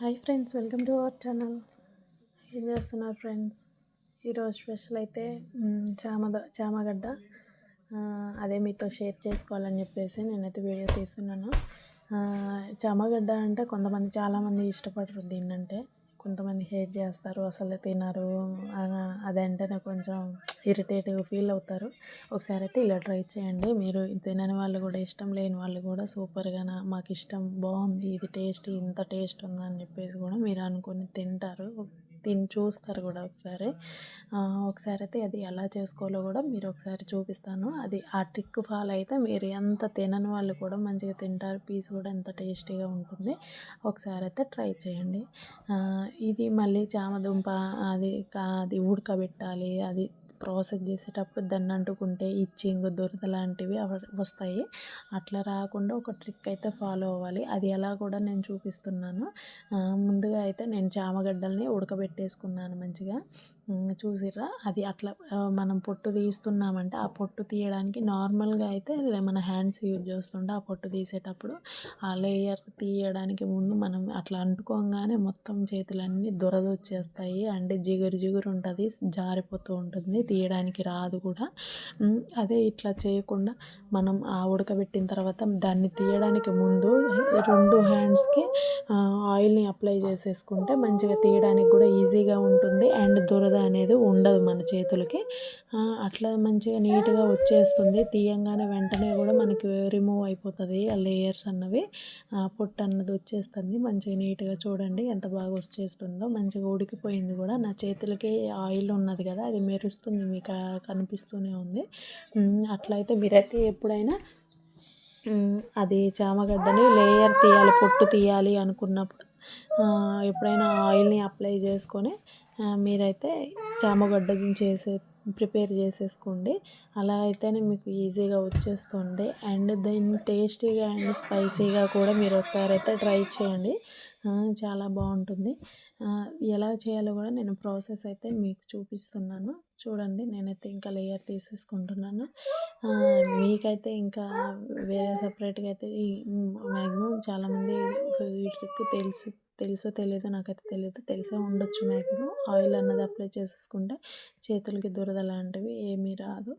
Hi friends welcome to our channel. ఏం చేస్తున్నారు friends? ఈరోజు స్పెషల్ అయితే చామద చామగడ్డ. అదే మీతో షేర్ చేసుకోవాలని చెప్పేసి నేనైతే వీడియో తీస్తున్నాను. చామగడ్డ అంటే కొంతమంది చాలామంది ఇష్టపడరు దీన్నంటే. కొంతమంది హేట్ చేస్తారు అసలు తినరు అదంటేనే కొంచెం ఇరిటేట్గా ఫీల్ అవుతారు. ఒకసారి అయితే ఇలా ట్రై చేయండి. మీరు తినని వాళ్ళు కూడా ఇష్టం లేని వాళ్ళు కూడా సూపర్గా మాకు ఇష్టం బాగుంది ఇది టేస్ట్ ఇంత టేస్ట్ ఉందని చెప్పేసి కూడా మీరు అనుకుని తింటారు. తిని చూస్తారు కూడా ఒకసారి. ఒకసారి అయితే అది ఎలా చేసుకోవాలో కూడా మీరు ఒకసారి చూపిస్తాను. అది ఆ ట్రిక్ ఫాలో అయితే మీరు ఎంత తినని వాళ్ళు కూడా మంచిగా తింటారు. పీస్ కూడా ఎంత టేస్టీగా ఉంటుంది. ఒకసారి అయితే ట్రై చేయండి. ఇది మళ్ళీ చామదుంప అది అది ఉడకబెట్టాలి అది ప్రాసెస్ చేసేటప్పుడు దాన్ని అంటుకుంటే ఇచ్చింగ్ దురద లాంటివి వస్తాయి. అట్లా రాకుండా ఒక ట్రిక్ అయితే ఫాలో అవ్వాలి. అది ఎలా కూడా నేను చూపిస్తున్నాను. ముందుగా అయితే నేను చామగడ్డల్ని ఉడకబెట్టేసుకున్నాను మంచిగా. చూసిర్రా? అది అట్లా మనం పొట్టు తీస్తున్నామంటే ఆ పొట్టు తీయడానికి నార్మల్గా అయితే మన హ్యాండ్స్ యూజ్ చేస్తుంటే ఆ పొట్టు తీసేటప్పుడు ఆ లేయర్ తీయడానికి ముందు మనం అట్లా అంటుకోగానే మొత్తం చేతులన్నీ దురద వచ్చేస్తాయి. అంటే జిగురు జిగురు ఉంటుంది జారిపోతూ ఉంటుంది. తీయడానికి రాదు కూడా. అదే ఇట్లా చేయకుండా మనం ఆ ఉడకబెట్టిన తర్వాత దాన్ని తీయడానికి ముందు రెండు హ్యాండ్స్కి ఆయిల్ని అప్లై చేసేసుకుంటే మంచిగా తీయడానికి కూడా ఈజీగా ఉంటుంది. అండ్ దురద అనేది ఉండదు మన చేతులకి. అట్లా మంచిగా నీట్గా వచ్చేస్తుంది. తీయంగానే వెంటనే కూడా మనకి రిమూవ్ అయిపోతుంది ఆ లేయర్స్ అన్నవి. పొట్టు అన్నది వచ్చేస్తుంది. మంచిగా నీట్గా చూడండి ఎంత బాగా వచ్చేస్తుందో. మంచిగా ఉడికిపోయింది కూడా. నా చేతులకి ఆయిల్ ఉన్నది కదా అది మెరుస్తుంది. మీకు కనిపిస్తూనే ఉంది. అట్లయితే మీరైతే ఎప్పుడైనా అది చామగడ్డని లేయర్ తీయాలి పొట్టు తీయాలి అనుకున్నప్పుడు ఎప్పుడైనా ఆయిల్ని అప్లై చేసుకొని మీరైతే చామగడ్డ చేసే ప్రిపేర్ చేసేసుకోండి. అలా అయితేనే మీకు ఈజీగా వచ్చేస్తుంది. అండ్ దీన్ని టేస్టీగా అండ్ స్పైసీగా కూడా మీరు ఒకసారి అయితే ట్రై చేయండి. చాలా బాగుంటుంది. ఎలా చేయాలో కూడా నేను ప్రాసెస్ అయితే మీకు చూపిస్తున్నాను. చూడండి నేనైతే ఇంకా లేయర్ తీసేసుకుంటున్నాను. మీకైతే ఇంకా వేరే సపరేట్గా అయితే మ్యాక్సిమం చాలామంది వీటికి తెలుసు తెలుసో తెలియదో నాకైతే తెలియదు తెలిసే ఉండొచ్చు మ్యాక్సిమం ఆయిల్ అన్నది అప్లై చేసేసుకుంటే చేతులకి దురద లాంటివి ఏమీ రాదు.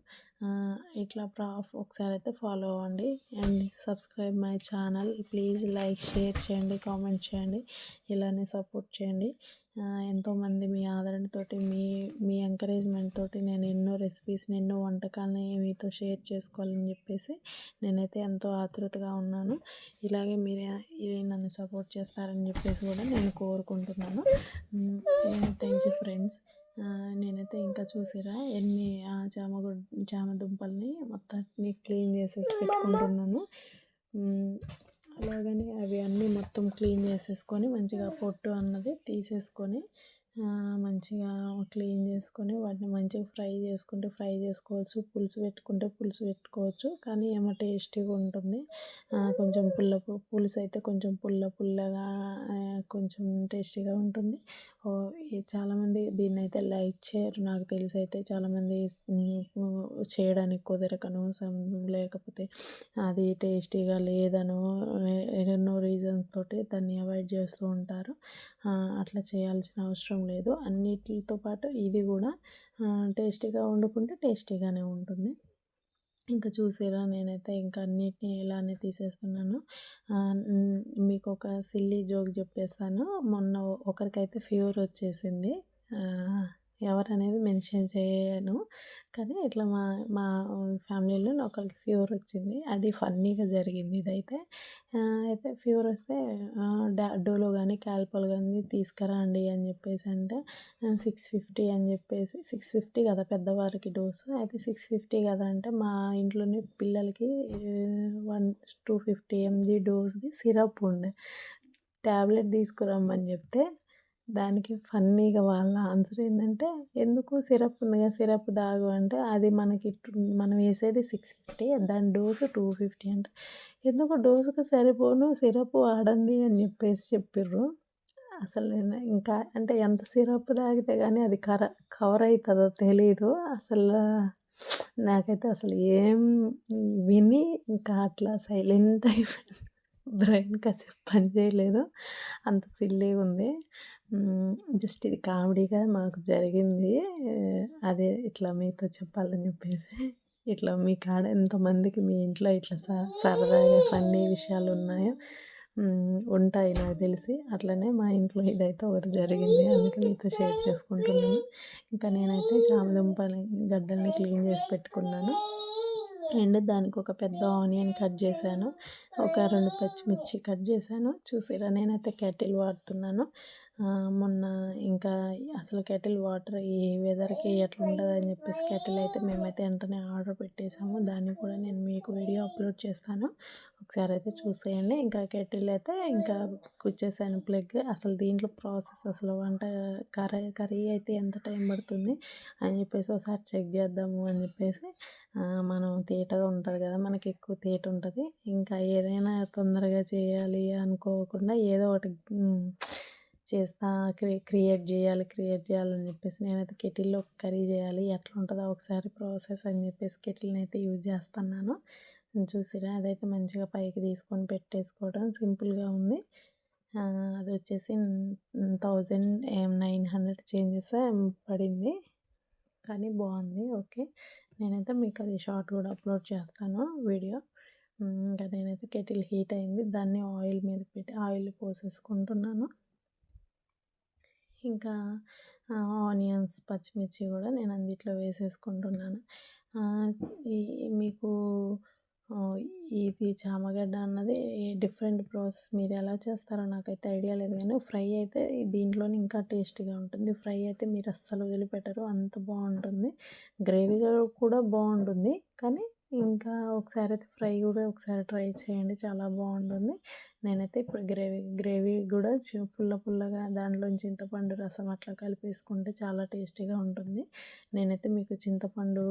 ఇట్లా ప్రా ఒకసారి అయితే ఫాలో అవ్వండి. And subscribe my channel please like share చేయండి కామెంట్ చేయండి. ఇలానే సపోర్ట్ చేయండి. ఎంతోమంది మీ ఆదరణతోటి మీ మీ ఎంకరేజ్మెంట్ తోటి నేను ఎన్నో రెసిపీస్ని ఎన్నో వంటకాలని మీతో షేర్ చేసుకోవాలని చెప్పేసి నేనైతే ఎంతో ఆతృతగా ఉన్నాను. ఇలాగే మీరు నన్ను సపోర్ట్ చేస్తారని చెప్పేసి కూడా నేను కోరుకుంటున్నాను. థ్యాంక్ యూ ఫ్రెండ్స్ నేనైతే ఇంకా చూసిరా ఎన్ని చామ చామ దుంపల్ని మొత్తాన్ని క్లీన్ చేసేసి పెట్టుకుంటున్నాను. మొత్తం క్లీన్ చేసేసుకొని మంచిగా పొట్టు అన్నది తీసేసుకొని మంచిగా క్లీన్ చేసుకొని వాటిని మంచిగా ఫ్రై చేసుకుంటే ఫ్రై చేసుకోవచ్చు. పులుసు పెట్టుకుంటే పులుసు పెట్టుకోవచ్చు. కానీ ఏమో టేస్టీగా ఉంటుంది. కొంచెం పుల్ల పులుసు అయితే కొంచెం పుల్ల పుల్లగా కొంచెం టేస్టీగా ఉంటుంది. చాలామంది దీన్ని అయితే లైక్ చేయరు. నాకు తెలిసి అయితే చాలామంది చేయడానికి కుదరకను లేకపోతే అది టేస్టీగా లేదనో ఎన్నో రీజన్స్ తోటి దాన్ని అవాయిడ్ చేస్తూ ఉంటారు. అట్లా చేయాల్సిన అవసరం లేదు. అన్నిటితో పాటు ఇది కూడా టేస్టీగా వండుకుంటే టేస్టీగానే ఉంటుంది. ఇంకా చూసారా నేనైతే ఇంకా అన్నిటిని ఇలానే తీసేస్తున్నాను. మీకు ఒక సిల్లీ జోక్ చెప్పేస్తాను. మొన్న ఒకరికైతే ఫీవర్ వచ్చేసింది. ఎవరనేది మెన్షన్ చేయను. కానీ ఇట్లా మా మా ఫ్యామిలీలో ఒకరికి ఫీవర్ వచ్చింది. అది ఫన్నీగా జరిగింది ఇదైతే. అయితే ఫీవర్ వస్తే డోలో కానీ క్యాల్పోల్ కానీ తీసుకురండి అని చెప్పేసి అంటే సిక్స్ ఫిఫ్టీ అని చెప్పేసి సిక్స్ ఫిఫ్టీ కదా పెద్దవారికి డోసు. అయితే సిక్స్ ఫిఫ్టీ కదా అంటే మా ఇంట్లోనే పిల్లలకి వన్ టూ ఫిఫ్టీ ఎంజీ డోస్ది సిరప్ ఉండే. ట్యాబ్లెట్ తీసుకురమ్మని చెప్తే దానికి ఫన్నీగా వాళ్ళ ఆన్సర్ ఏంటంటే ఎందుకు సిరప్ ఉంది కదా సిరప్ తాగు అంటే అది మనకి మనం వేసేది సిక్స్ ఫిఫ్టీ దాని డోసు టూ ఫిఫ్టీ అంట. ఎందుకు డోసుకు సరిపోను సిరప్ వాడండి అని చెప్పేసి చెప్పిర్రు. అసలు నేను ఇంకా అంటే ఎంత సిరప్ తాగితే కానీ అది కర కవర్ అవుతుందో తెలీదు. అసలు నాకైతే అసలు ఏం విని ఇంకా అట్లా సైలెంట్ అయిపోయింది. బ్రెయిన్ కాసేపు పని చేయలేదు. అంత సిల్లీగా ఉంది. జస్ట్ ఇది కామెడీగా మాకు జరిగింది. అదే ఇట్లా మీతో చెప్పాలని చెప్పేసి. ఇట్లా మీ కాడ ఎంతమందికి మీ ఇంట్లో ఇట్లా సరదాగా ఫన్నీ విషయాలు ఉన్నాయో ఉంటాయి నాకు తెలిసి. అట్లనే మా ఇంట్లో ఇదైతే ఒకటి జరిగింది. అందుకే మీతో షేర్ చేసుకుంటున్నాను. ఇంకా నేనైతే చామదుంపని గడ్డల్ని క్లీన్ చేసి పెట్టుకున్నాను. అండ్ దానికి ఒక పెద్ద ఆనియన్ కట్ చేశాను. ఒక రెండు పచ్చిమిర్చి కట్ చేశాను. చూసిరా నేనైతే కెటిల్ వాడుతున్నాను. మొన్న ఇంకా అసలు కెటిల్ వాటర్ ఈ వెదర్కి ఎట్లా ఉంటుంది అని చెప్పేసి కెటిల్ అయితే మేమైతే వెంటనే ఆర్డర్ పెట్టేసాము. దాన్ని కూడా నేను మీకు వీడియో అప్లోడ్ చేస్తాను. ఒకసారి అయితే చూసేయండి. ఇంకా కెటిల్ అయితే ఇంకా కుచ్చేసాను ప్లగ్. అసలు దీంట్లో ప్రాసెస్ అసలు వంట కర్రీ కర్రీ అయితే ఎంత టైం పడుతుంది అని చెప్పేసి ఒకసారి చెక్ చేద్దాము అని చెప్పేసి మనం తేటగా ఉంటుంది కదా మనకి ఎక్కువ తేట ఉంటుంది. ఇంకా ఏదైనా తొందరగా చేయాలి అనుకోకుండా ఏదో ఒకటి చేస్తా క్రి క్రియేట్ చేయాలి క్రియేట్ చేయాలని చెప్పేసి నేనైతే కెటిల్లో కర్రీ చేయాలి ఎట్లా ఉంటుందో ఒకసారి ప్రాసెస్ అని చెప్పేసి కెటిల్ని అయితే యూజ్ చేస్తున్నాను. చూసిరా అదైతే మంచిగా పైకి తీసుకొని పెట్టేసుకోవడం సింపుల్గా ఉంది. అది వచ్చేసి థౌజండ్ నైన్ హండ్రెడ్ చేంజెస్ పడింది. కానీ బాగుంది ఓకే. నేనైతే మీకు అది షార్ట్ కూడా అప్లోడ్ చేస్తాను వీడియో. ఇంకా నేనైతే కెటిల్ హీట్ అయింది దాన్ని ఆయిల్ మీద పెట్టి ఆయిల్ పోసేసుకుంటున్నాను. ఇంకా ఆనియన్స్ పచ్చిమిర్చి కూడా నేను అందులో వేసేసుకుంటున్నాను. ఈ మీకు ఇది చామగడ్డ అన్నది డిఫరెంట్ ప్రాసెస్ మీరు ఎలా చేస్తారో నాకైతే ఐడియా లేదు కానీ ఫ్రై అయితే దీంట్లోనే ఇంకా టేస్టీగా ఉంటుంది. ఫ్రై అయితే మీరు అస్సలు వదిలిపెట్టరు. అంత బాగుంటుంది. గ్రేవీగా కూడా బాగుంటుంది. కానీ ఇంకా ఒకసారి అయితే ఫ్రై కూడా ఒకసారి ట్రై చేయండి చాలా బాగుంటుంది. నేనైతే ఇప్పుడు గ్రేవీ గ్రేవీ కూడా పుల్ల పుల్లగా దాంట్లో చింతపండు రసం అట్లా కలిపేసుకుంటే చాలా టేస్టీగా ఉంటుంది. నేనైతే మీకు చింతపండు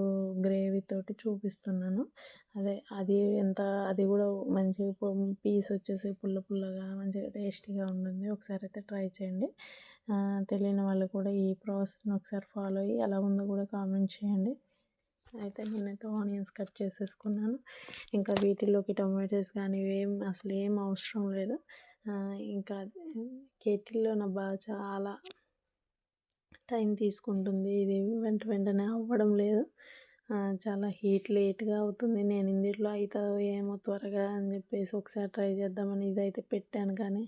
గ్రేవీతోటి చూపిస్తున్నాను. అదే అది ఎంత అది కూడా మంచిగా పీస్ వచ్చేసి పుల్ల పుల్లగా మంచిగా టేస్టీగా ఉంటుంది. ఒకసారి అయితే ట్రై చేయండి. తెలియని వాళ్ళు కూడా ఈ ప్రాసెస్ని ఒకసారి ఫాలో అయ్యి ఎలా ఉందో కూడా కామెంట్ చేయండి. అయితే నేనైతే ఆనియన్స్ కట్ చేసేసుకున్నాను. ఇంకా వీటిలోకి టొమాటోస్ కానీ ఏం అసలు ఏం అవసరం లేదు. ఇంకా కేటిల్లో నా బాగా చాలా టైం తీసుకుంటుంది. ఇది వెంట వెంటనే అవ్వడం లేదు. చాలా హీట్ లేట్గా అవుతుంది. నేను ఇందులో అవుతుందో ఏమో త్వరగా అని చెప్పేసి ఒకసారి ట్రై చేద్దామని ఇదైతే పెట్టాను కానీ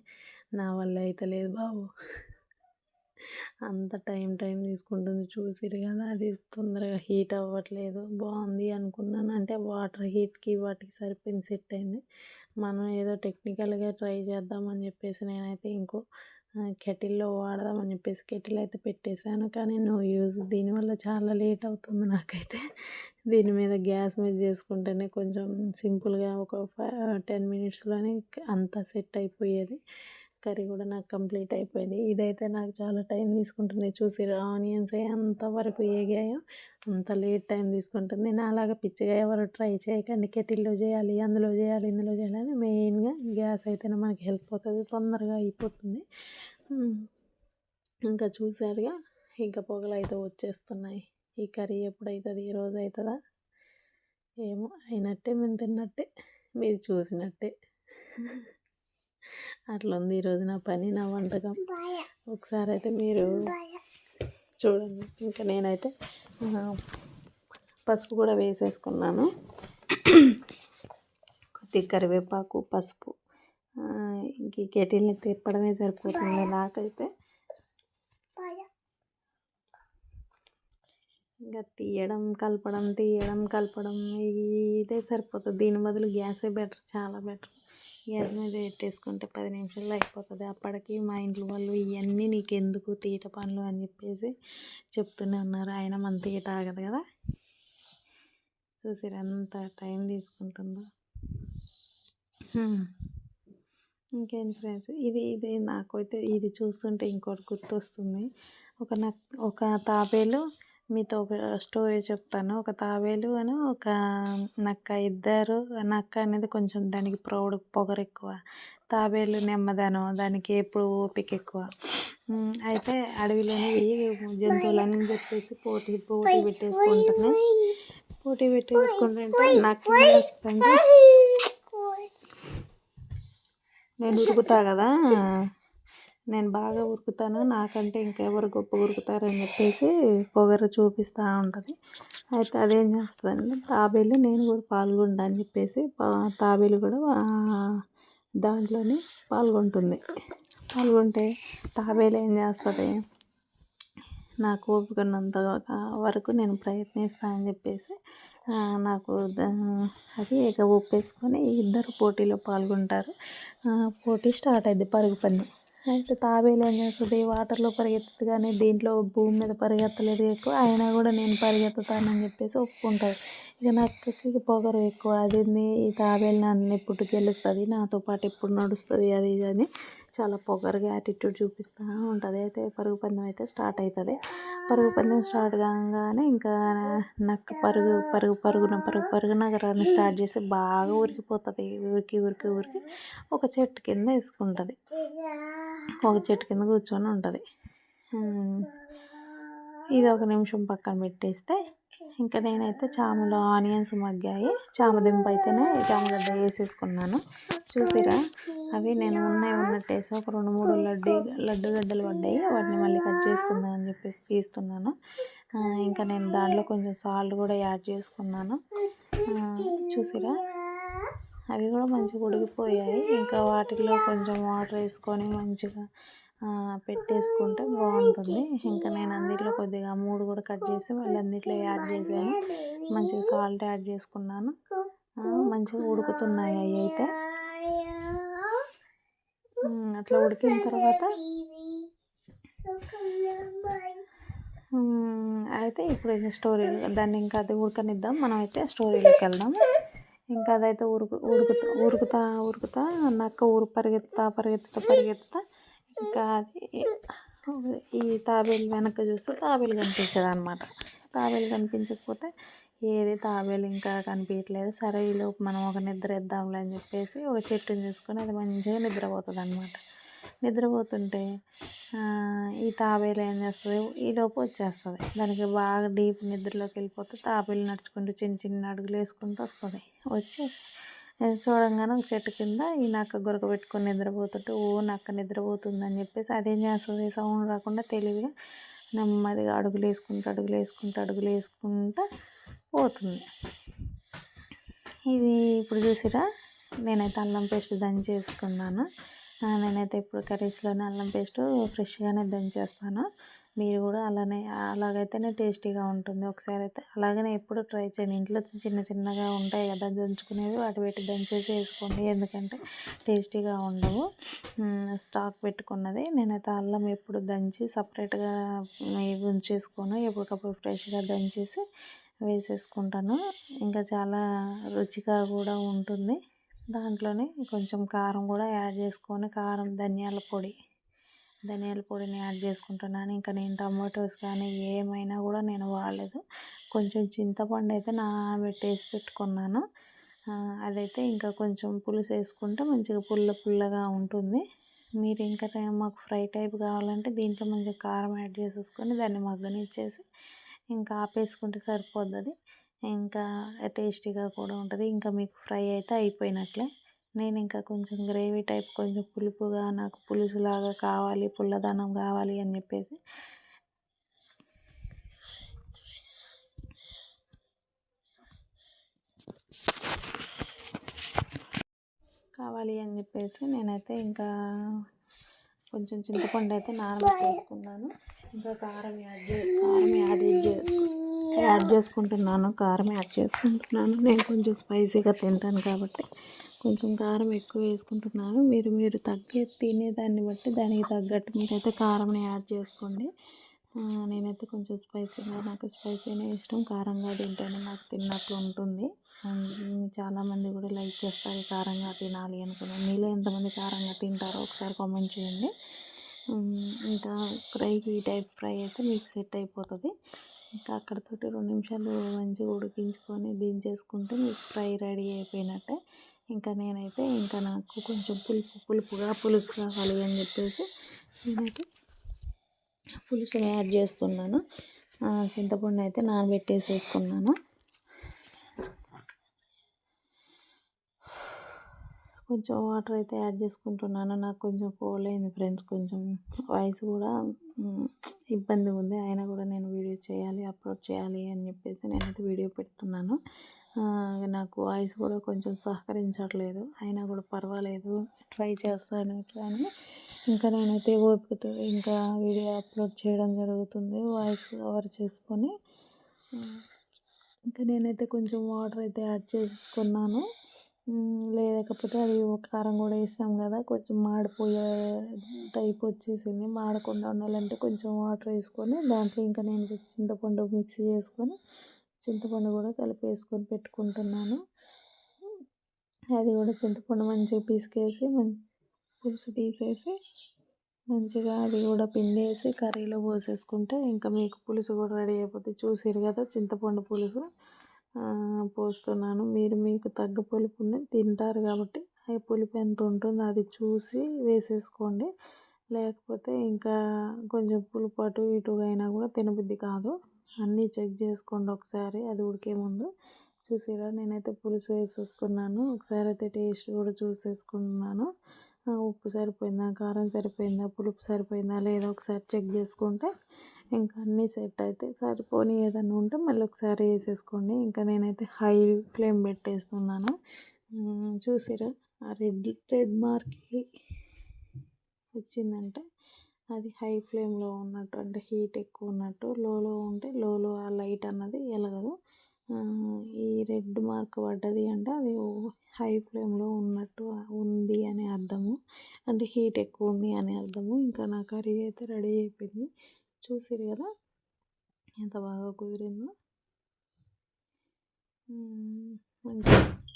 నా వల్ల అయితే లేదు బాబు. అంత టైం టైం తీసుకుంటుంది చూసిరు కదా అది తొందరగా హీట్ అవ్వట్లేదు. బాగుంది అనుకున్నాను. అంటే వాటర్ హీట్కి వాటికి సరిపోయింది సెట్ అయింది. మనం ఏదో టెక్నికల్గా ట్రై చేద్దామని చెప్పేసి నేనైతే ఇంకో కెటిల్లో వాడదామని చెప్పేసి కెటిల్ అయితే పెట్టేశాను. కానీ నో యూజ్. దీనివల్ల చాలా లేట్ అవుతుంది నాకైతే. దీని మీద గ్యాస్ మీద చేసుకుంటేనే కొంచెం సింపుల్గా ఒక ఫైవ్ టెన్ మినిట్స్లోనే అంతా సెట్ అయిపోయేది. కర్రీ కూడా నాకు కంప్లీట్ అయిపోయింది. ఇదైతే నాకు చాలా టైం తీసుకుంటుంది. చూసి ఆనియన్స్ అంతవరకు ఏగాయో అంత లేట్ టైం తీసుకుంటుంది. నాలాగా పిచ్చిగా ఎవరు ట్రై చేయకండి. కెటిల్లో చేయాలి అందులో చేయాలి ఇందులో చేయాలని మెయిన్గా గ్యాస్ అయితేనే మనకి హెల్ప్ అవుతుంది. తొందరగా అయిపోతుంది. ఇంకా చూసారుగా ఇంకా పొగలు అయితే వచ్చేస్తున్నాయి. ఈ కర్రీ ఎప్పుడవుతుంది ఈ రోజు అవుతుందా ఏమో అయినట్టే మేము తిన్నట్టే మీరు చూసినట్టే. అట్లా ఉంది ఈరోజు నా పని నా వంటకం. ఒకసారి అయితే మీరు చూడండి. ఇంకా నేనైతే పసుపు కూడా వేసేసుకున్నాను. కొద్ది కరివేపాకు పసుపు ఇంక కెటిల్ని తిప్పడమే సరిపోతుంది నాకైతే. ఇంకా తీయడం కలపడం తీయడం కలపడం ఇదే సరిపోతుంది. దీని బదులు గ్యాసే బెటర్ చాలా బెటర్. గ్యాస్ మీద పెట్టేసుకుంటే పది నిమిషాల్లో అయిపోతుంది. అప్పటికి మా ఇంట్లో వాళ్ళు ఇవన్నీ నీకు ఎందుకు తీట పనులు అని చెప్పేసి చెప్తూనే ఉన్నారు. ఆయన మన తీట ఆగదు కదా. చూసారు ఎంత టైం తీసుకుంటుందో. ఇంకేం ఫ్రెండ్స్? ఇది ఇది నాకైతే ఇది చూస్తుంటే ఇంకోటి గుర్తొస్తుంది. ఒక నాకు ఒక తాబేలు మీతో ఒక స్టోరీ చెప్తాను. ఒక తాబేలు అని ఒక నక్క ఇద్దరు. నక్క అనేది కొంచెం దానికి ప్రౌడ్ పొగరు ఎక్కువ తాబేలు నెమ్మదనం దానికి ఎప్పుడు ఓపిక ఎక్కువ అయితే అడవిలోని జంతువులని చెప్పేసి పోటీ పోటీ పెట్టేసుకుంటుంది. పోటీ పెట్టేసుకుంటుంటే నక్క ఏం నేను ఉరుకుతా కదా. నేను బాగా ఉరుకుతాను నాకంటే ఇంకెవరు గొప్ప ఉరుకుతారని చెప్పేసి పొగరు చూపిస్తూ ఉంటుంది. అయితే అదేం చేస్తుందండి తాబేలు నేను కూడా పాల్గొంటా అని చెప్పేసి పా- తాబేలు కూడా దాంట్లోనే పాల్గొంటుంది. పాల్గొంటే తాబేలు ఏం చేస్తుంది? నాకు ఒప్పుకున్నంత వరకు నేను ప్రయత్నిస్తానని అని చెప్పేసి నాకు అది ఇక ఒప్పేసుకొని ఇద్దరు పోటీలో పాల్గొంటారు. పోటీ స్టార్ట్ అయింది పరుగు పందెం. అయితే తాబేలు ఏం చేస్తుంది వాటర్లో పరిగెత్తదు కానీ దీంట్లో భూమి మీద పరిగెత్తలేదు ఎక్కువ. అయినా కూడా నేను పరిగెత్తుతానని చెప్పేసి ఒప్పుకుంటుంది ఇక నాకు పొగరు ఎక్కువ. అది ఈ తాబేలు నన్ను ఎప్పుడు గెలుస్తుంది? నాతో పాటు ఎప్పుడు నడుస్తుంది? అది ఇది అని చాలా పొగరుగా యాటిట్యూడ్ చూపిస్తూ ఉంటుంది. అయితే పరుగు పందెం అయితే స్టార్ట్ అవుతుంది పరుగు పందెం స్టార్ట్ కాగానే ఇంకా నక్క పరుగు పరుగు పరుగున పరుగు పరుగున రన్ స్టార్ట్ చేసి బాగా ఉరికిపోతుంది. ఉరికి ఉరికి ఉరికి ఒక చెట్టు కింద వేసుకుంటుంది. ఒక చెట్టు కింద కూర్చొని ఉంటుంది. ఇది ఒక నిమిషం పక్కన పెట్టేస్తే ఇంకా నేనైతే చామలో ఆనియన్స్ మగ్గాయి. చామ చామదింప అయితేనే చామగడ్డ వేసేసుకున్నాను. చూసిరా? అవి నేను ఉన్నాయి ఉన్నట్టేసి ఒక రెండు మూడు లడ్డు లడ్డు గడ్డలు పడ్డాయి. వాటిని మళ్ళీ కట్ చేసుకుందాం అని చెప్పేసి తీస్తున్నాను. ఇంకా నేను దాంట్లో కొంచెం సాల్ట్ కూడా యాడ్ చేసుకున్నాను. చూసిరా? అవి కూడా మంచిగా ఉడికిపోయాయి. ఇంకా వాటిలో కొంచెం వాటర్ వేసుకొని మంచిగా పెట్టేసుకుంటే బాగుంటుంది. ఇంకా నేను అందులో కొద్దిగా మూడు కూడా కట్ చేసి మళ్ళీ అందులో యాడ్ చేశాను. మంచిగా సాల్ట్ యాడ్ చేసుకున్నాను. మంచిగా ఉడుకుతున్నాయి అవి అయితే. అట్లా ఉడికిన తర్వాత అయితే ఇప్పుడు స్టోరీ దాన్ని ఇంకా అది ఉడకనిద్దాం. మనం అయితే స్టోరీలోకి వెళ్దాం. ఇంకా అదైతే ఉరుకు ఉడుకుతా ఉరుకుతా ఉరుకుతా నక్క ఊరు పరిగెత్తుతా పరిగెత్తుతా పరిగెత్తుతా. ఇంకా అది ఈ తాబేలు వెనక చూస్తే తాబేలు కనిపించదు అనమాట తాబేలు కనిపించకపోతే ఏది తాబేలు ఇంకా కనిపించట్లేదు. సరే ఈలోపు మనం ఒక నిద్ర ఇద్దాంలే అని చెప్పేసి ఒక చెట్టుని చూసుకొని అది మంచిగా నిద్రపోతుంది అనమాట నిద్రపోతుంటే ఈ తాబేలు ఏం చేస్తుంది? ఈలోపు వచ్చేస్తుంది. దానికి బాగా డీప్ నిద్రలోకి వెళ్ళిపోతే తాబేలు నడుచుకుంటూ చిన్న చిన్న అడుగులు వేసుకుంటూ వస్తుంది. వచ్చేసి చూడంగానే ఒక చెట్టు కింద ఈ నక్క గురక పెట్టుకొని నిద్రపోతుంటే ఓ నక్క నిద్రపోతుంది అని చెప్పేసి అదేం చేస్తుంది? సౌండ్ రాకుండా తెలివిగా నెమ్మదిగా అడుగులు వేసుకుంటూ అడుగులు వేసుకుంటూ అడుగులు వేసుకుంటూ పోతుంది. ఇది ఇప్పుడు చూసిరా? నేనైతే అల్లం పేస్ట్ దంచేసుకున్నాను. నేనైతే ఇప్పుడు కర్రీస్లోనే అల్లం పేస్ట్ ఫ్రెష్గానే దంచేస్తాను. మీరు కూడా అలానే అలాగైతేనే టేస్టీగా ఉంటుంది. ఒకసారి అయితే అలాగనే ఎప్పుడు ట్రై చేయండి. ఇంట్లో చిన్న చిన్నగా ఉంటాయి కదా దంచుకునేవి వాటి పెట్టి దంచేసి వేసుకోండి. ఎందుకంటే టేస్టీగా ఉండవు. స్టాక్ పెట్టుకున్నది. నేనైతే అల్లం ఎప్పుడు దంచి సపరేట్గా ఉంచేసుకోను. ఎప్పటికప్పుడు ఫ్రెష్గా దంచేసి వేసేసుకుంటాను. ఇంకా చాలా రుచిగా కూడా ఉంటుంది. దాంట్లోనే కొంచెం కారం కూడా యాడ్ చేసుకొని కారం ధనియాల పొడి. ధనియాల పొడిని యాడ్ చేసుకుంటున్నాను. ఇంకా నేను టమాటోస్ కానీ ఏమైనా కూడా నేను వాడలేదు. కొంచెం చింతపండు అయితే నానబెట్టేసి పెట్టుకున్నాను. అదైతే ఇంకా కొంచెం పులుసు వేసుకుంటే మంచిగా పుల్ల పుల్లగా ఉంటుంది. మీరు ఇంకా మాకు ఫ్రై టైప్ కావాలంటే దీంట్లో మంచిగా కారం యాడ్ చేసేసుకొని దాన్ని మగ్గనిచ్చేసి ఇంకా ఆపేసుకుంటే సరిపోతుంది ఇంకా టేస్టీగా కూడా ఉంటుంది. ఇంకా మీకు ఫ్రై అయితే అయిపోయినట్లే. నేను ఇంకా కొంచెం గ్రేవీ టైప్ కొంచెం పులుపుగా నాకు పులుసులాగా కావాలి పుల్లదనం కావాలి అని చెప్పేసి కావాలి అని చెప్పేసి నేనైతే ఇంకా కొంచెం చింతపండు అయితే నానబెట్టేసుకున్నాను ఇంకా కారం యాడ్ కారం యాడ్ చేసుకున్నాను యాడ్ చేసుకుంటున్నాను కారం యాడ్ చేసుకుంటున్నాను. నేను కొంచెం స్పైసీగా తింటాను కాబట్టి కొంచెం కారం ఎక్కువ వేసుకుంటున్నాను. మీరు మీరు తగ్గే తినేదాన్ని బట్టి దానికి తగ్గట్టు మీరైతే కారంని యాడ్ చేసుకోండి. నేనైతే కొంచెం స్పైసీగా నాకు స్పైసీనే ఇష్టం. కారంగా తింటేనే నాకు తిన్నట్లు ఉంటుంది. చాలామంది కూడా లైక్ చేస్తారు కారంగా తినాలి అనుకుని. మీలో ఎంతమంది కారంగా తింటారో ఒకసారి కామెంట్ చేయండి. ఇంకా ఫ్రైకి ఈ టైప్ ఫ్రై అయితే మీకు సెట్ అయిపోతుంది. ఇంకా అక్కడతోటి రెండు నిమిషాలు మంచిగా ఉడికించుకొని దించేసుకుంటే మీకు ఫ్రై రెడీ అయిపోయినట్టే. ఇంకా నేనైతే ఇంకా నాకు కొంచెం పులుపు పులుపుగా పులుసు కావాలి అని చెప్పేసి నేనైతే పులుసుని యాడ్ చేస్తున్నాను. చింతపండు అయితే నానబెట్టేసేసుకున్నాను. కొంచెం వాటర్ అయితే యాడ్ చేసుకుంటున్నాను. నాకు కొంచెం పోలేదు అయింది ఫ్రెండ్స్. కొంచెం వాయిస్ కూడా ఇబ్బంది ఉంది. అయినా కూడా నేను వీడియో చేయాలి అప్లోడ్ చేయాలి అని చెప్పేసి నేనైతే వీడియో పెడుతున్నాను. నాకు వాయిస్ కూడా కొంచెం సహకరించట్లేదు. అయినా కూడా పర్వాలేదు. ట్రై చేస్తాను ఇట్లా అని. ఇంకా నేనైతే ఓపికతో ఇంకా వీడియో అప్లోడ్ చేయడం జరుగుతుంది. వాయిస్ కవర్ చేసుకొని. ఇంకా నేనైతే కొంచెం వాటర్ అయితే యాడ్ చేసుకున్నాను. లేకపోతే అది కారం కూడా వేసాం కదా కొంచెం మాడిపోయే టైప్ వచ్చేసింది. మాడకుండా ఉండాలంటే కొంచెం వాటర్ వేసుకొని దాంట్లో ఇంకా నేను చింతపండు మిక్స్ చేసుకొని చింతపండు కూడా కలిపి వేసుకొని పెట్టుకుంటున్నాను. అది కూడా చింతపండు మంచిగా పిసికేసి మంచి పులుసు తీసేసి మంచిగా అది కూడా పిండేసి కర్రీలో పోసేసుకుంటే ఇంకా మీకు పులుసు కూడా రెడీ అయిపోతుంది చూసారు కదా చింతపండు పులుసు. పోస్తున్నాను. మీరు మీకు తగ్గ పులుపుని తింటారు కాబట్టి ఆ పులుపు ఎంత ఉంటుందో అది చూసి వేసేసుకోండి. లేకపోతే ఇంకా కొంచెం పులుపు అటు ఇటుగా అయినా కూడా తినబుద్ధి కాదు. అన్నీ చెక్ చేసుకోండి ఒకసారి అది ఉడికే ముందు. చూసిరా నేనైతే పులుసు వేసేసుకున్నాను. ఒకసారి అయితే టేస్ట్ కూడా చూసేసుకున్నాను. ఉప్పు సరిపోయిందా కారం సరిపోయిందా పులుపు సరిపోయిందా లేదా ఒకసారి చెక్ చేసుకుంటే ఇంకా అన్నీ సెట్ అయితే సరిపోని ఏదైనా ఉంటే మళ్ళీ ఒకసారి వేసేసుకోండి. ఇంకా నేనైతే హై ఫ్లేమ్ పెట్టేస్తున్నాను. చూసిరా ఆ రెడ్ రెడ్ మార్క్కి వచ్చిందంటే అది హై ఫ్లేమ్లో ఉన్నట్టు అంటే హీట్ ఎక్కువ ఉన్నట్టు లోలో ఉంటే లోలో ఆ లైట్ అన్నది వెలగదు. ఈ రెడ్ మార్క్ పడ్డది అంటే అది హై ఫ్లేమ్లో ఉన్నట్టు ఉంది అని అర్థము. అంటే హీట్ ఎక్కువ ఉంది అని అర్థము. ఇంకా నా కర్రీ అయితే రెడీ అయిపోయింది. చూసిరు కదా? ఎంత బాగా కుదిరిందో. మంచి మంచిగా